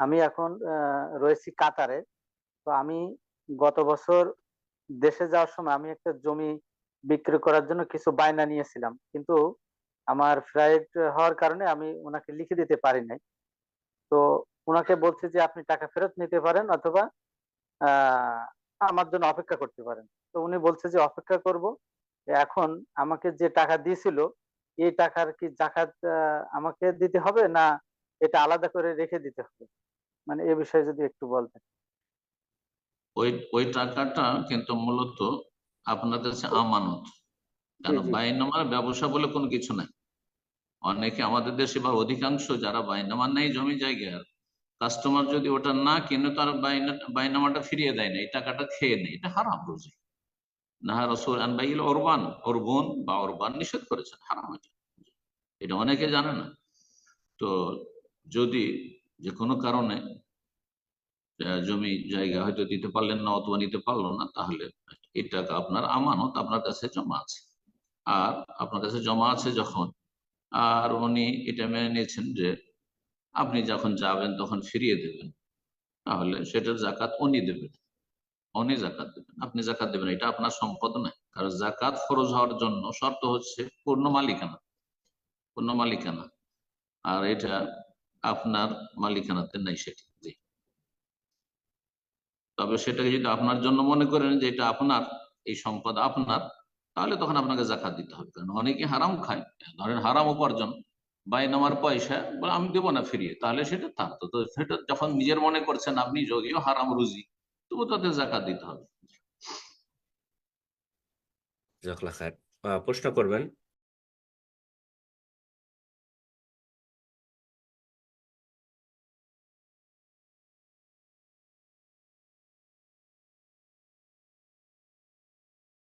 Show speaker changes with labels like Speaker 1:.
Speaker 1: আমি এখন রয়েছি কাতারে। তো আমি গত বছর দেশে যাওয়ার সময় আমি একটা জমি বিক্রি করার জন্য কিছু বায়না নিয়েছিলাম। কিন্তু আমার ফ্লাইট হওয়ার কারণে আমি ওনাকে লিখে দিতে পারি নাই। তো ওনাকে বলছি যে, আপনি টাকা ফেরত নিতে পারেন অথবা আমার জন্য অপেক্ষা করতে পারেন। তো উনি বলছে যে, অপেক্ষা করব। এখন আমাকে যে টাকা দিয়েছিল, এই টাকার কি জাকাত আমাকে দিতে হবে না এটা আলাদা করে রেখে দিতে হবে। মানে এ বিষয়ে যদি একটু বলতেন।
Speaker 2: ওই ওই টাকাটা কিন্তু মূলত আপনার কাছে আমানত।
Speaker 1: জি।
Speaker 2: বাইনামার ব্যবসা বলে কোনো কিছু নাই। অনেকে আমাদের দেশে বা অধিকাংশ যারা বাইনামা নেই জমি জায়গার কাস্টমার যদি ওটা না কিনে তার বাইনা বাইনামাটা ফিরিয়ে দেয় না এই টাকাটা খেয়ে নেই এটা হারাম রুজি না রসুল আনবাইল ওরবান ওরবন বা অরবান নিষেধ করেছেন হারাম এটা। এটা অনেকে জানে না। তো যদি যে কোনো কারণে জমি জায়গা হয়তো দিতে পারলেন না অথবা নিতে পারল না, তাহলে এই টাকা আপনার আমানত আপনার কাছে জমা আছে। আর আপনার কাছে জমা আছে যখন, আর উনি এটা মেনে নিয়েছেন যে আপনি যখন যাবেন তখন ফিরিয়ে দেবেন, তাহলে সেটার জাকাত উনি দেবেন। উনি জাকাত দেবেন। আপনি জাকাত দেবেন, এটা আপনার সম্পদ নয়। কারণ জাকাত ফরজ হওয়ার জন্য শর্ত হচ্ছে পূর্ণ মালিকানা পূর্ণ মালিকানা। আর এটা আপনার মালিকানাতে নাই সেটি। তবে সেটাকে যদি আপনার জন্য মনে করেন যে এটা আপনার, এই সম্পদ আপনার, তাহলে তখন আপনাকে জাকাত দিতে হবে। কারণ অনেকে হারাম খায়। ধরেন হারাম উপার্জন বাইনামার পয়সা, বলে আমি দেবো না ফিরিয়ে, তাহলে সেটা তার তো সেটা যখন নিজের মনে করছেন আপনি যদিও হারাম রুজি, তবু তাদের জাকাত দিতে হবে।
Speaker 3: প্রশ্ন করবেন